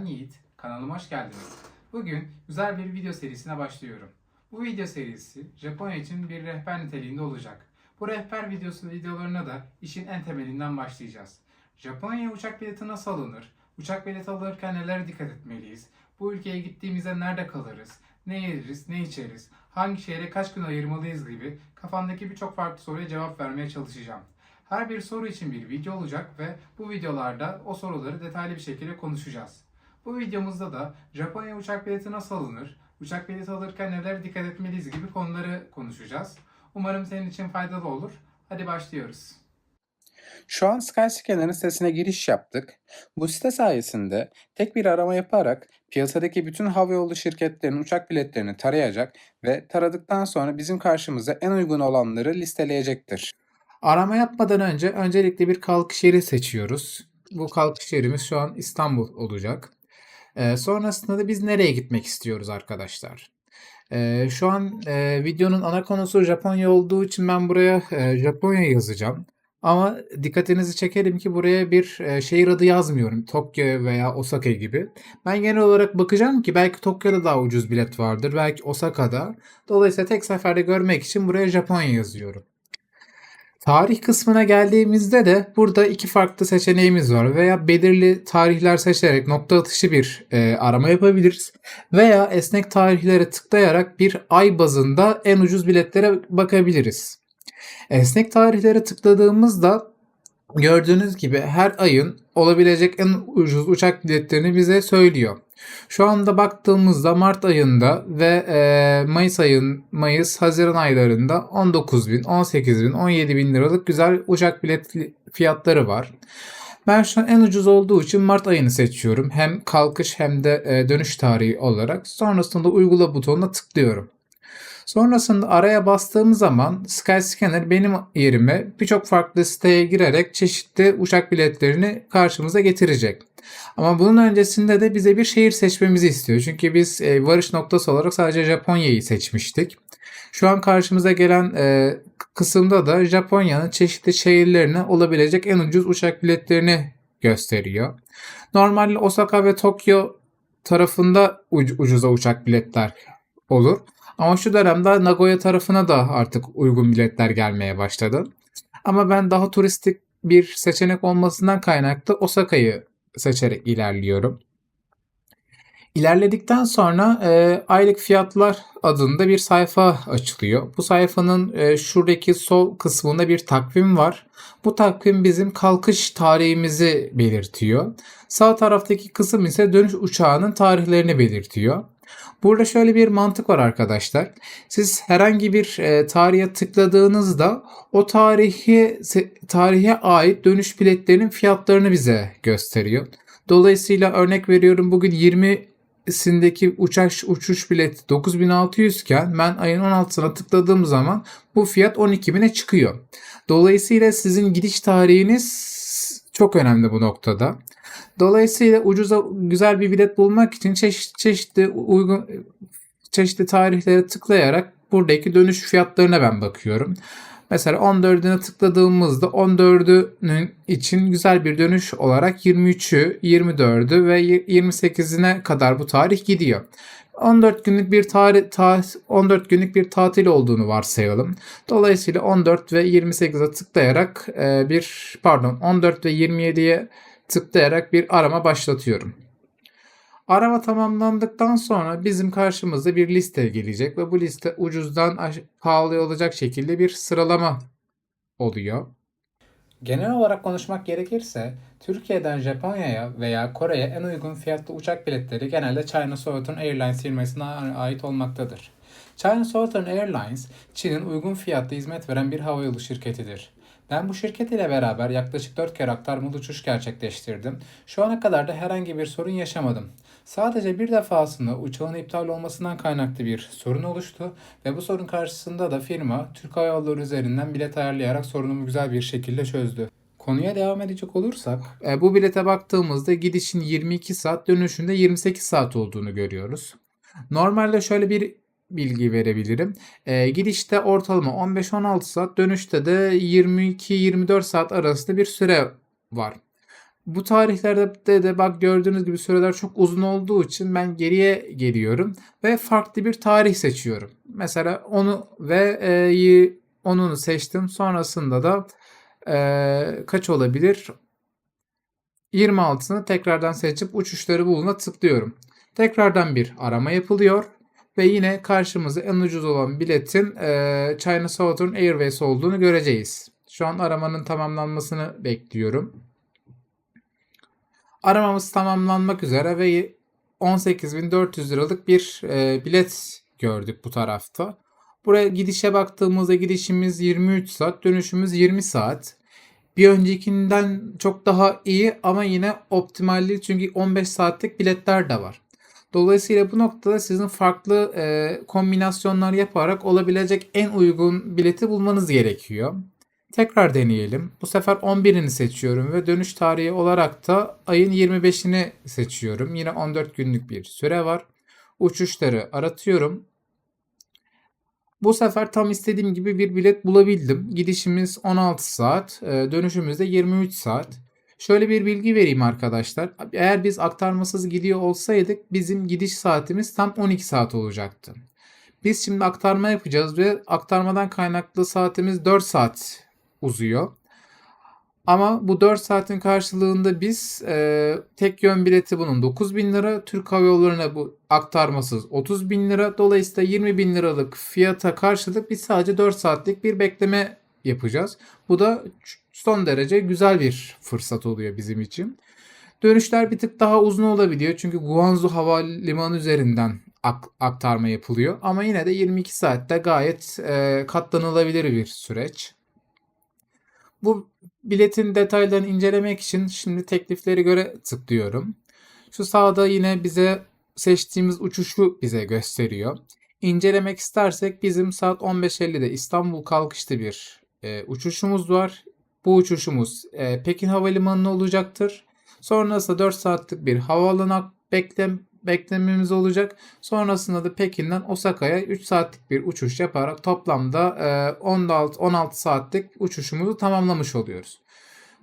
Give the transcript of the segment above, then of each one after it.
Ben Yiğit, kanalıma hoş geldiniz. Bugün güzel bir video serisine başlıyorum. Bu video serisi Japonya için bir rehber niteliğinde olacak. Bu rehber videosu videolarına da işin en temelinden başlayacağız. Japonya'ya uçak bileti nasıl alınır? Uçak bileti alırken nelere dikkat etmeliyiz? Bu ülkeye gittiğimizde nerede kalırız? Ne yeriz, ne içeriz? Hangi şehre kaç gün ayırmalıyız gibi kafamdaki birçok farklı soruya cevap vermeye çalışacağım. Her bir soru için bir video olacak ve bu videolarda o soruları detaylı bir şekilde konuşacağız. Bu videomuzda da Japonya uçak bileti nasıl alınır, uçak bileti alırken nelere dikkat etmeliyiz gibi konuları konuşacağız. Umarım senin için faydalı olur. Hadi başlıyoruz. Şu an Skyscanner'ın sitesine giriş yaptık. Bu site sayesinde tek bir arama yaparak piyasadaki bütün havayolu şirketlerinin uçak biletlerini tarayacak ve taradıktan sonra bizim karşımıza en uygun olanları listeleyecektir. Arama yapmadan önce öncelikle bir kalkış yeri seçiyoruz. Bu kalkış yerimiz şu an İstanbul olacak. Ee, sonrasında da biz nereye gitmek istiyoruz arkadaşlar? Ee, şu an e, videonun ana konusu Japonya olduğu için ben buraya e, Japonya yazacağım. Ama dikkatinizi çekerim ki buraya bir e, şehir adı yazmıyorum. Tokyo veya Osaka gibi. Ben genel olarak bakacağım ki belki Tokyo'da daha ucuz bilet vardır. Belki Osaka'da. Dolayısıyla tek seferde görmek için buraya Japonya yazıyorum. Tarih kısmına geldiğimizde de burada iki farklı seçeneğimiz var. Veya belirli tarihler seçerek nokta atışı bir e, arama yapabiliriz. Veya esnek tarihlere tıklayarak bir ay bazında en ucuz biletlere bakabiliriz. Esnek tarihlere tıkladığımızda gördüğünüz gibi her ayın olabilecek en ucuz uçak biletlerini bize söylüyor. Şu anda baktığımızda Mart ayında ve e, Mayıs ayın Mayıs Haziran aylarında 19 bin, 18 bin, 17 bin liralık güzel uçak bilet fiyatları var. Ben şu an en ucuz olduğu için Mart ayını seçiyorum. Hem kalkış hem de e, dönüş tarihi olarak. Sonrasında uygula butonuna tıklıyorum. Sonrasında araya bastığım zaman Skyscanner benim yerime birçok farklı siteye girerek çeşitli uçak biletlerini karşımıza getirecek. Ama bunun öncesinde de bize bir şehir seçmemizi istiyor. Çünkü biz e, varış noktası olarak sadece Japonya'yı seçmiştik. Şu an karşımıza gelen e, kısımda da Japonya'nın çeşitli şehirlerine olabilecek en ucuz uçak biletlerini gösteriyor. Normalde Osaka ve Tokyo tarafında uc- ucuza uçak biletler olur. Ama şu dönemde Nagoya tarafına da artık uygun biletler gelmeye başladı. Ama ben daha turistik bir seçenek olmasından kaynaklı Osaka'yı seçerek ilerliyorum. İlerledikten sonra e, aylık fiyatlar adında bir sayfa açılıyor. Bu sayfanın e, şuradaki sol kısmında bir takvim var. Bu takvim bizim kalkış tarihimizi belirtiyor. Sağ taraftaki kısım ise dönüş uçağının tarihlerini belirtiyor. Burada şöyle bir mantık var arkadaşlar. Siz herhangi bir e, tarihe tıkladığınızda o tarihi tarihe ait dönüş biletlerinin fiyatlarını bize gösteriyor. Dolayısıyla örnek veriyorum bugün 20'sindeki uçak uçuş bileti 9600 iken ben ayın 16'sına tıkladığım zaman bu fiyat 12.000'e çıkıyor. Dolayısıyla sizin gidiş tarihiniz çok önemli bu noktada. Dolayısıyla ucuza güzel bir bilet bulmak için çeşit, çeşitli uygun çeşitli tarihlere tıklayarak buradaki dönüş fiyatlarına ben bakıyorum. Mesela 14'üne tıkladığımızda 14'ünün için güzel bir dönüş olarak 23'ü, 24'ü ve 28'ine kadar bu tarih gidiyor. 14 günlük bir tarih, ta, 14 günlük bir tatil olduğunu varsayalım. Dolayısıyla 14 ve 28'e tıklayarak e, bir pardon 14 ve 27'ye tıklayarak bir arama başlatıyorum. Arama tamamlandıktan sonra bizim karşımıza bir liste gelecek ve bu liste ucuzdan pahalıya olacak şekilde bir sıralama oluyor. Genel olarak konuşmak gerekirse Türkiye'den Japonya'ya veya Kore'ye en uygun fiyatlı uçak biletleri genelde China Southern Airlines firmasına ait olmaktadır. China Southern Airlines, Çin'in uygun fiyatlı hizmet veren bir havayolu şirketidir. Ben bu şirket ile beraber yaklaşık 4 kere aktarmalı uçuş gerçekleştirdim. Şu ana kadar da herhangi bir sorun yaşamadım. Sadece bir defasında uçağın iptal olmasından kaynaklı bir sorun oluştu ve bu sorun karşısında da firma Türk Hava Yolları üzerinden bilet ayarlayarak sorunumu güzel bir şekilde çözdü. Konuya devam edecek olursak, e, bu bilete baktığımızda gidişin 22 saat, dönüşünde 28 saat olduğunu görüyoruz. Normalde şöyle bir bilgi verebilirim. E, gidişte ortalama 15-16 saat, dönüşte de 22-24 saat arasında bir süre var. Bu tarihlerde de bak gördüğünüz gibi süreler çok uzun olduğu için ben geriye geliyorum ve farklı bir tarih seçiyorum. Mesela onu ve e, onunu seçtim. Sonrasında da e, kaç olabilir? 26'sını tekrardan seçip uçuşları buluna tıklıyorum. Tekrardan bir arama yapılıyor ve yine karşımıza en ucuz olan biletin e, China Southern Airways olduğunu göreceğiz. Şu an aramanın tamamlanmasını bekliyorum. Aramamız tamamlanmak üzere ve 18.400 liralık bir e, bilet gördük bu tarafta. Buraya gidişe baktığımızda gidişimiz 23 saat, dönüşümüz 20 saat. Bir öncekinden çok daha iyi ama yine optimal değil çünkü 15 saatlik biletler de var. Dolayısıyla bu noktada sizin farklı e, kombinasyonlar yaparak olabilecek en uygun bileti bulmanız gerekiyor. Tekrar deneyelim. Bu sefer 11'ini seçiyorum ve dönüş tarihi olarak da ayın 25'ini seçiyorum. Yine 14 günlük bir süre var. Uçuşları aratıyorum. Bu sefer tam istediğim gibi bir bilet bulabildim. Gidişimiz 16 saat, e, dönüşümüz de 23 saat. Şöyle bir bilgi vereyim arkadaşlar. Eğer biz aktarmasız gidiyor olsaydık bizim gidiş saatimiz tam 12 saat olacaktı. Biz şimdi aktarma yapacağız ve aktarmadan kaynaklı saatimiz 4 saat uzuyor. Ama bu 4 saatin karşılığında biz e, tek yön bileti bunun 9 bin lira. Türk Hava Yolları'na bu aktarmasız 30 bin lira. Dolayısıyla 20 bin liralık fiyata karşılık biz sadece 4 saatlik bir bekleme yapacağız. Bu da son derece güzel bir fırsat oluyor bizim için. Dönüşler bir tık daha uzun olabiliyor. Çünkü Guangzhou Havalimanı üzerinden ak- aktarma yapılıyor. Ama yine de 22 saatte gayet e, katlanılabilir bir süreç. Bu biletin detaylarını incelemek için şimdi teklifleri göre tıklıyorum. Şu sağda yine bize seçtiğimiz uçuşu bize gösteriyor. İncelemek istersek bizim saat 15.50'de İstanbul kalkışlı bir e, uçuşumuz var. Bu uçuşumuz e, Pekin Havalimanı'na olacaktır. Sonrasında 4 saatlik bir havaalanı beklem beklememiz olacak. Sonrasında da Pekin'den Osaka'ya 3 saatlik bir uçuş yaparak toplamda 16 16 saatlik uçuşumuzu tamamlamış oluyoruz.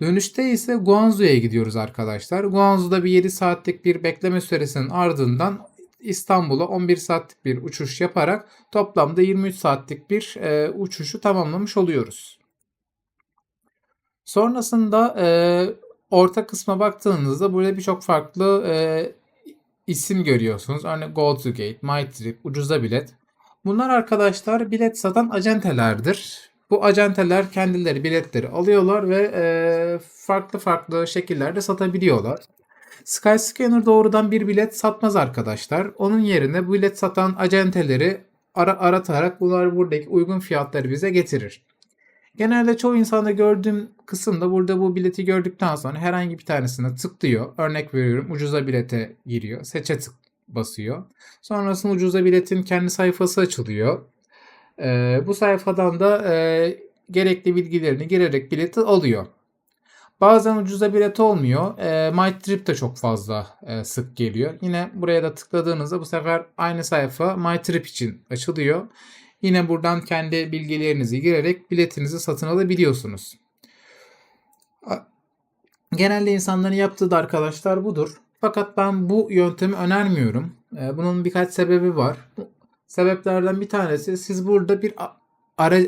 Dönüşte ise Guangzhou'ya gidiyoruz arkadaşlar. Guangzhou'da bir 7 saatlik bir bekleme süresinin ardından İstanbul'a 11 saatlik bir uçuş yaparak toplamda 23 saatlik bir e, uçuşu tamamlamış oluyoruz. Sonrasında e, orta kısma baktığınızda burada birçok farklı e, isim görüyorsunuz. Örneğin Go to Gate, My Trip, ucuza bilet. Bunlar arkadaşlar bilet satan acentelerdir. Bu acenteler kendileri biletleri alıyorlar ve e, farklı farklı şekillerde satabiliyorlar. Skyscanner doğrudan bir bilet satmaz arkadaşlar. Onun yerine bilet satan acenteleri ara aratarak bunlar buradaki uygun fiyatları bize getirir. Genelde çoğu insanda gördüğüm kısımda burada bu bileti gördükten sonra herhangi bir tanesine tıklıyor. Örnek veriyorum ucuza bilete giriyor. Seçe tık basıyor. Sonrasında ucuza biletin kendi sayfası açılıyor. Ee, bu sayfadan da e, gerekli bilgilerini girerek bileti alıyor. Bazen ucuza bilet olmuyor. E, My Trip de çok fazla e, sık geliyor. Yine buraya da tıkladığınızda bu sefer aynı sayfa My Trip için açılıyor. Yine buradan kendi bilgilerinizi girerek biletinizi satın alabiliyorsunuz. Genelde insanların yaptığı da arkadaşlar budur. Fakat ben bu yöntemi önermiyorum. Ee, bunun birkaç sebebi var. Sebeplerden bir tanesi siz burada bir ara,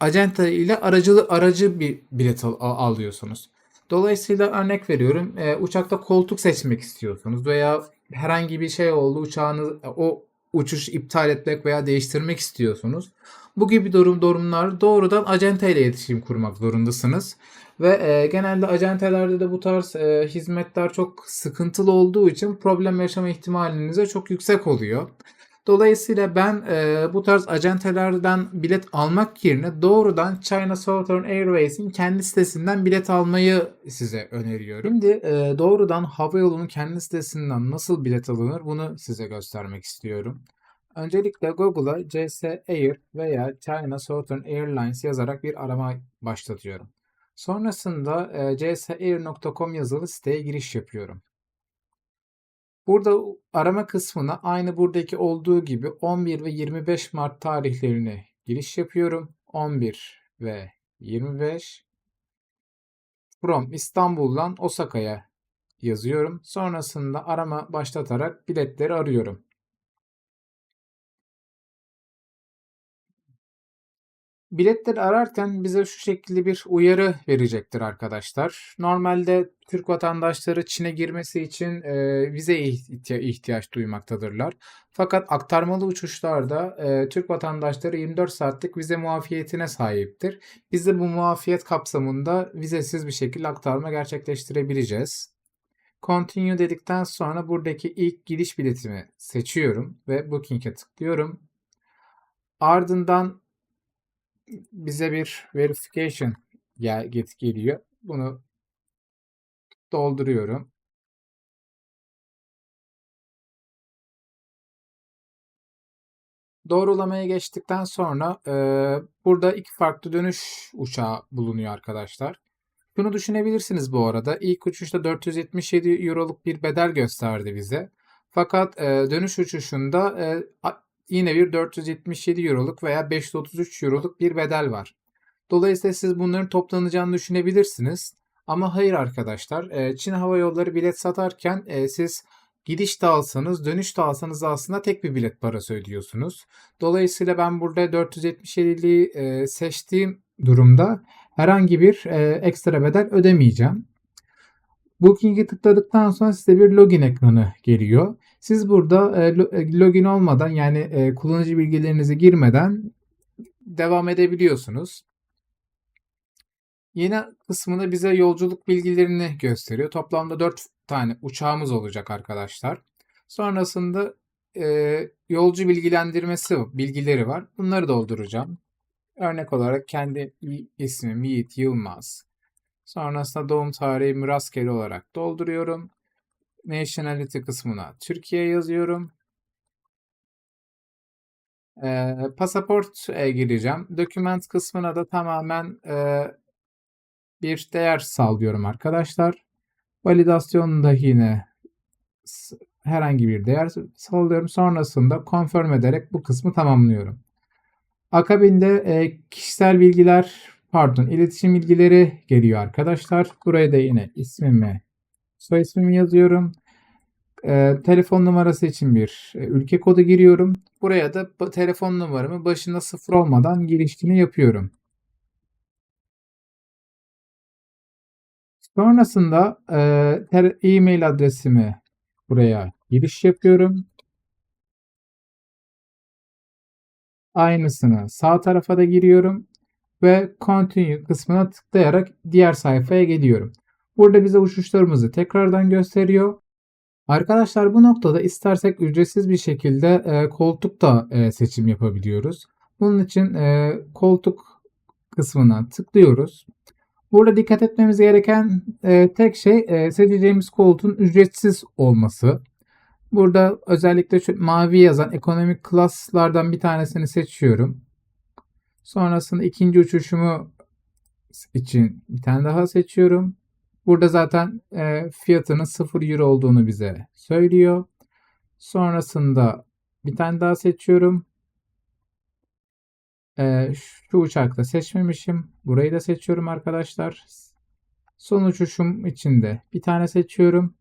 acenta ile aracılı aracı bir bilet al, alıyorsunuz. Dolayısıyla örnek veriyorum e, uçakta koltuk seçmek istiyorsunuz veya herhangi bir şey oldu uçağınız o uçuş iptal etmek veya değiştirmek istiyorsunuz. Bu gibi durum durumlar doğrudan acente ile iletişim kurmak zorundasınız. Ve e, genelde acentelerde de bu tarz e, hizmetler çok sıkıntılı olduğu için problem yaşama ihtimalinize çok yüksek oluyor. Dolayısıyla ben e, bu tarz acentelerden bilet almak yerine doğrudan China Southern Airways'in kendi sitesinden bilet almayı size öneriyorum. Şimdi e, doğrudan havayolunun kendi sitesinden nasıl bilet alınır bunu size göstermek istiyorum. Öncelikle Google'a CS Air veya China Southern Airlines yazarak bir arama başlatıyorum. Sonrasında e, csair.com yazılı siteye giriş yapıyorum. Burada arama kısmına aynı buradaki olduğu gibi 11 ve 25 Mart tarihlerine giriş yapıyorum. 11 ve 25 From İstanbul'dan Osaka'ya yazıyorum. Sonrasında arama başlatarak biletleri arıyorum. Biletleri ararken bize şu şekilde bir uyarı verecektir arkadaşlar. Normalde Türk vatandaşları Çin'e girmesi için e, vizeye ihtiya- ihtiyaç duymaktadırlar. Fakat aktarmalı uçuşlarda e, Türk vatandaşları 24 saatlik vize muafiyetine sahiptir. Biz de bu muafiyet kapsamında vizesiz bir şekilde aktarma gerçekleştirebileceğiz. Continue dedikten sonra buradaki ilk gidiş biletimi seçiyorum ve Booking'e tıklıyorum. Ardından bize bir verification gel geliyor. Bunu dolduruyorum. Doğrulamaya geçtikten sonra e, burada iki farklı dönüş uçağı bulunuyor arkadaşlar. Şunu düşünebilirsiniz bu arada. İlk uçuşta 477 euroluk bir bedel gösterdi bize. Fakat e, dönüş uçuşunda e, yine bir 477 euroluk veya 533 euroluk bir bedel var. Dolayısıyla siz bunların toplanacağını düşünebilirsiniz. Ama hayır arkadaşlar. e, Çin Hava Yolları bilet satarken e, siz gidiş de alsanız dönüş de alsanız aslında tek bir bilet parası ödüyorsunuz. Dolayısıyla ben burada 477'liği e, seçtiğim durumda herhangi bir e, ekstra bedel ödemeyeceğim. Booking'i tıkladıktan sonra size bir login ekranı geliyor. Siz burada lo- login olmadan yani kullanıcı bilgilerinizi girmeden devam edebiliyorsunuz. Yeni kısmında bize yolculuk bilgilerini gösteriyor. Toplamda 4 tane uçağımız olacak arkadaşlar. Sonrasında e, yolcu bilgilendirmesi bilgileri var. Bunları dolduracağım. Örnek olarak kendi ismim Yiğit Yılmaz. Sonrasında doğum tarihimi rastgele olarak dolduruyorum. Nationality kısmına Türkiye yazıyorum. Ee, pasaport e, gireceğim. Document kısmına da tamamen e, bir değer sağlıyorum arkadaşlar. Validasyonunda yine herhangi bir değer sağlıyorum. Sonrasında confirm ederek bu kısmı tamamlıyorum. Akabinde e, kişisel bilgiler, pardon, iletişim bilgileri geliyor arkadaşlar. Buraya da yine ismimi, soy ismimi yazıyorum. E, telefon numarası için bir e, ülke kodu giriyorum. Buraya da telefon numaramı başında sıfır olmadan girişini yapıyorum. Sonrasında e-mail adresimi buraya giriş yapıyorum. Aynısını sağ tarafa da giriyorum ve continue kısmına tıklayarak diğer sayfaya geliyorum. Burada bize uçuşlarımızı tekrardan gösteriyor. Arkadaşlar bu noktada istersek ücretsiz bir şekilde e, koltuk da e, seçim yapabiliyoruz. Bunun için e, koltuk kısmına tıklıyoruz. Burada dikkat etmemiz gereken e, tek şey e, seçeceğimiz koltuğun ücretsiz olması. Burada özellikle şu mavi yazan ekonomik klaslardan bir tanesini seçiyorum. Sonrasında ikinci uçuşumu için bir tane daha seçiyorum. Burada zaten e, fiyatının 0 euro olduğunu bize söylüyor. Sonrasında bir tane daha seçiyorum. E, şu uçakta seçmemişim. Burayı da seçiyorum arkadaşlar. Son uçuşum için de bir tane seçiyorum.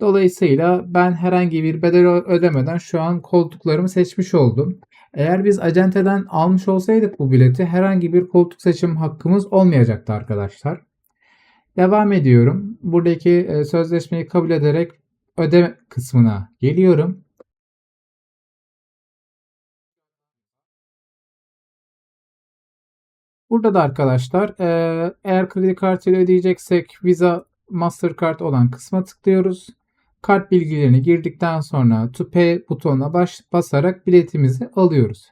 Dolayısıyla ben herhangi bir bedel ödemeden şu an koltuklarımı seçmiş oldum. Eğer biz acenteden almış olsaydık bu bileti herhangi bir koltuk seçim hakkımız olmayacaktı arkadaşlar. Devam ediyorum. Buradaki e, sözleşmeyi kabul ederek ödeme kısmına geliyorum. Burada da arkadaşlar e, eğer kredi kartıyla ödeyeceksek Visa Mastercard olan kısma tıklıyoruz. Kart bilgilerini girdikten sonra To Pay butonuna baş, basarak biletimizi alıyoruz.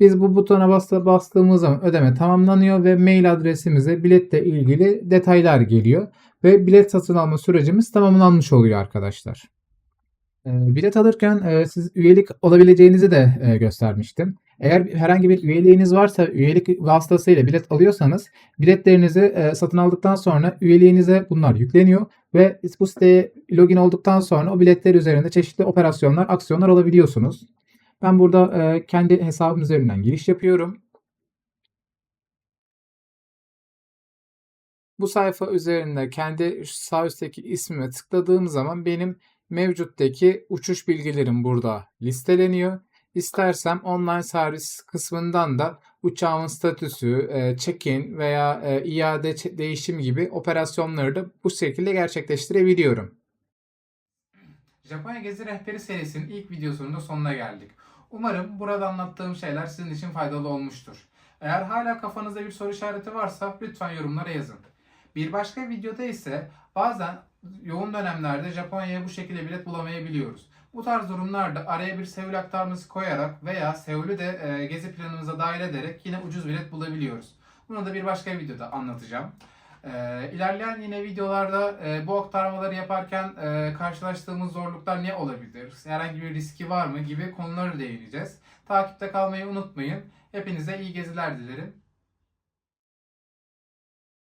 Biz bu butona bastı, bastığımız zaman ödeme tamamlanıyor ve mail adresimize biletle ilgili detaylar geliyor. Ve bilet satın alma sürecimiz tamamlanmış oluyor arkadaşlar. E, bilet alırken e, siz üyelik olabileceğinizi de göstermiştim. Eğer herhangi bir üyeliğiniz varsa üyelik vasıtasıyla bilet alıyorsanız biletlerinizi e, satın aldıktan sonra üyeliğinize bunlar yükleniyor ve bu siteye login olduktan sonra o biletler üzerinde çeşitli operasyonlar, aksiyonlar alabiliyorsunuz. Ben burada e, kendi hesabım üzerinden giriş yapıyorum. Bu sayfa üzerinde kendi sağ üstteki ismime tıkladığım zaman benim mevcuttaki uçuş bilgilerim burada listeleniyor. İstersem online servis kısmından da uçağımın statüsü, e, check-in veya e, iade değişim gibi operasyonları da bu şekilde gerçekleştirebiliyorum. Japonya Gezi Rehberi serisinin ilk videosunun da sonuna geldik. Umarım burada anlattığım şeyler sizin için faydalı olmuştur. Eğer hala kafanızda bir soru işareti varsa lütfen yorumlara yazın. Bir başka videoda ise bazen yoğun dönemlerde Japonya'ya bu şekilde bilet bulamayabiliyoruz. Bu tarz durumlarda araya bir Seul aktarması koyarak veya Seul'ü de e, gezi planımıza dahil ederek yine ucuz bilet bulabiliyoruz. Bunu da bir başka videoda anlatacağım. E, ilerleyen yine videolarda e, bu aktarmaları yaparken e, karşılaştığımız zorluklar ne olabilir? Herhangi bir riski var mı gibi konuları değineceğiz. Takipte kalmayı unutmayın. Hepinize iyi geziler dilerim.